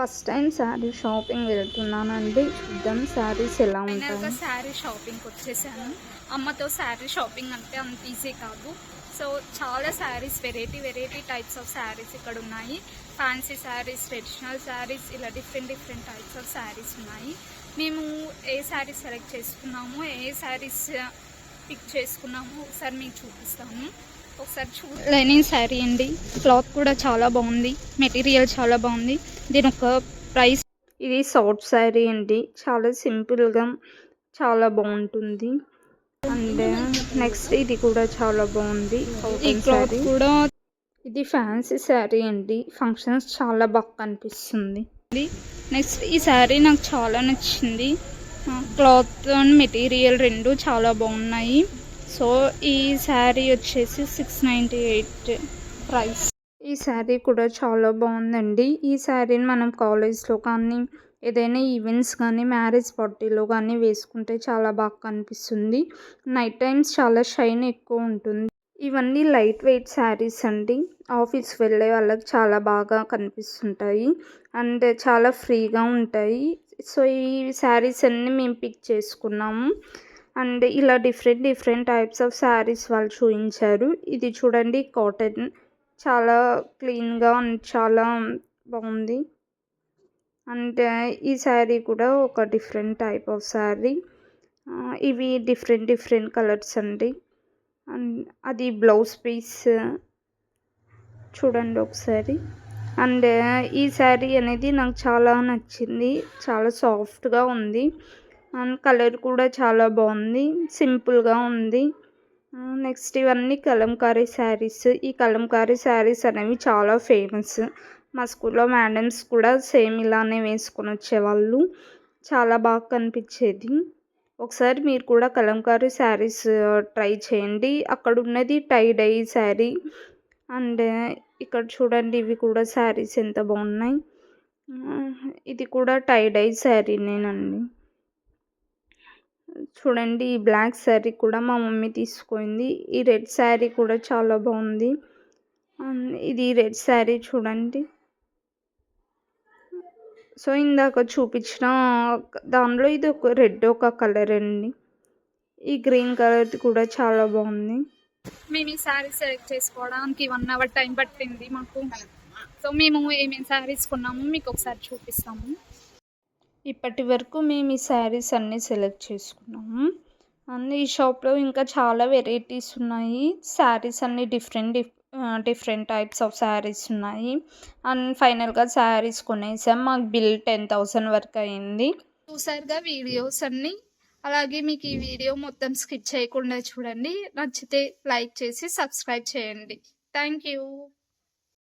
First time sari shopping వెళ్తున్నానండి. చూద్దాం శారీస్ ఎలా ఉంటాయి. శారీ షాపింగ్కి వచ్చేసాను. అమ్మతో శారీ షాపింగ్ అంటే అంత ఈజీ కాదు. సో చాలా saris variety variety types of saris ఇక్కడ ఉన్నాయి. ఫ్యాన్సీ శారీస్ ట్రెడిషనల్ శారీస్ ఇలా different different types of saris ఉన్నాయి. మేము ఏ శారీస్ సెలెక్ట్ చేసుకున్నాము ఏ శారీస్ పిక్ చేసుకున్నాము ఒకసారి మీకు చూపిస్తాము ఒకసారి చూ లైనింగ్ శారీ అండి. క్లాత్ కూడా చాలా బాగుంది. మెటీరియల్ చాలా బాగుంది. దీని ఒక ప్రైస్ ఇది సాఫ్ట్ శారీ అండి. చాలా సింపుల్గా చాలా బాగుంటుంది. అండ్ నెక్స్ట్ ఇది కూడా చాలా బాగుంది. ఈ క్లాత్ కూడా ఇది ఫ్యాన్సీ శారీ అండి. ఫంక్షన్స్ చాలా బాగా కనిపిస్తుంది. నెక్స్ట్ ఈ శారీ నాకు చాలా నచ్చింది. క్లాత్ అండ్ మెటీరియల్ రెండు చాలా బాగున్నాయి. సో ఈ శారీ వచ్చేసి సిక్స్ నైంటీ ఎయిట్ ప్రైస్. ఈ శారీ కూడా చాలా బాగుందండి. ఈ శారీని మనం కాలేజ్లో కానీ ఏదైనా ఈవెంట్స్ కానీ మ్యారేజ్ పార్టీలో కానీ వేసుకుంటే చాలా బాగా కనిపిస్తుంది. నైట్ టైమ్స్ చాలా షైన్ ఎక్కువ ఉంటుంది. ఇవన్నీ లైట్ వెయిట్ శారీస్ అండి. ఆఫీస్కి వెళ్ళే వాళ్ళకి చాలా బాగా కనిపిస్తుంటాయి. అండ్ చాలా ఫ్రీగా ఉంటాయి. సో ఈ శారీస్ అన్నీ మేము పిక్ చేసుకున్నాము. అండ్ ఇలా different different types of saris వాళ్ళు చూపించారు ఇది చూడండి కాటన్. చాలా క్లీన్గా అండ్ చాలా బాగుంది. అండ్ ఈ శారీ కూడా ఒక డిఫరెంట్ టైప్ ఆఫ్ శారీ. ఇవి డిఫరెంట్ డిఫరెంట్ కలర్స్ అండి. అండ్ అది బ్లౌజ్ పీస్. చూడండి ఒకసారి. అండ్ ఈ శారీ అనేది నాకు చాలా నచ్చింది. చాలా సాఫ్ట్గా ఉంది. అండ్ కలర్ కూడా చాలా బాగుంది. సింపుల్గా ఉంది. నెక్స్ట్ ఇవన్నీ కలంకారీ శారీస్. ఈ కలంకారీ శారీస్ అనేవి చాలా ఫేమస్. మా స్కూల్లో మేడమ్స్ కూడా సేమ్ ఇలానే వేసుకొని వచ్చేవాళ్ళు. చాలా బాగా కనిపించేది. ఒకసారి మీరు కూడా కలంకారీ శారీస్ ట్రై చేయండి. అక్కడ ఉన్నది టై డై శారీ అండ్ ఇక్కడ చూడండి ఇవి కూడా శారీస్ ఎంత బాగున్నాయి. ఇది కూడా టై డై శారీనేనండి. చూడండి ఈ బ్లాక్ శారీ కూడా మా మమ్మీ తీసుకుంది. ఈ రెడ్ శారీ కూడా చాలా బాగుంది. ఇది రెడ్ శారీ చూడండి. సో ఇందాక చూపించిన దానిలో ఇది ఒక రెడ్ ఒక కలర్ అండి. ఈ గ్రీన్ కలర్ కూడా చాలా బాగుంది. మేము ఈ శారీ సెలెక్ట్ చేసుకోవడానికి వన్ అవర్ టైం పట్టింది మాకు. సో మేము ఏమేమి శారీస్ కొన్నాము మీకు ఒకసారి చూపిస్తాము. ఇప్పటి వరకు మేము ఈ శారీస్ అన్నీ సెలెక్ట్ చేసుకున్నాము. అండ్ ఈ షాప్లో ఇంకా చాలా వెరైటీస్ ఉన్నాయి. శారీస్ అన్నీ different different types of saris ఉన్నాయి. అండ్ ఫైనల్గా శారీస్ కొనేసాం. మాకు బిల్ టెన్ థౌసండ్ వరకు అయింది. చూసారుగా వీడియోస్ అన్నీ. అలాగే మీకు ఈ వీడియో మొత్తం స్కిప్ చేయకుండా చూడండి. నచ్చితే లైక్ చేసి సబ్స్క్రైబ్ చేయండి. Thank you.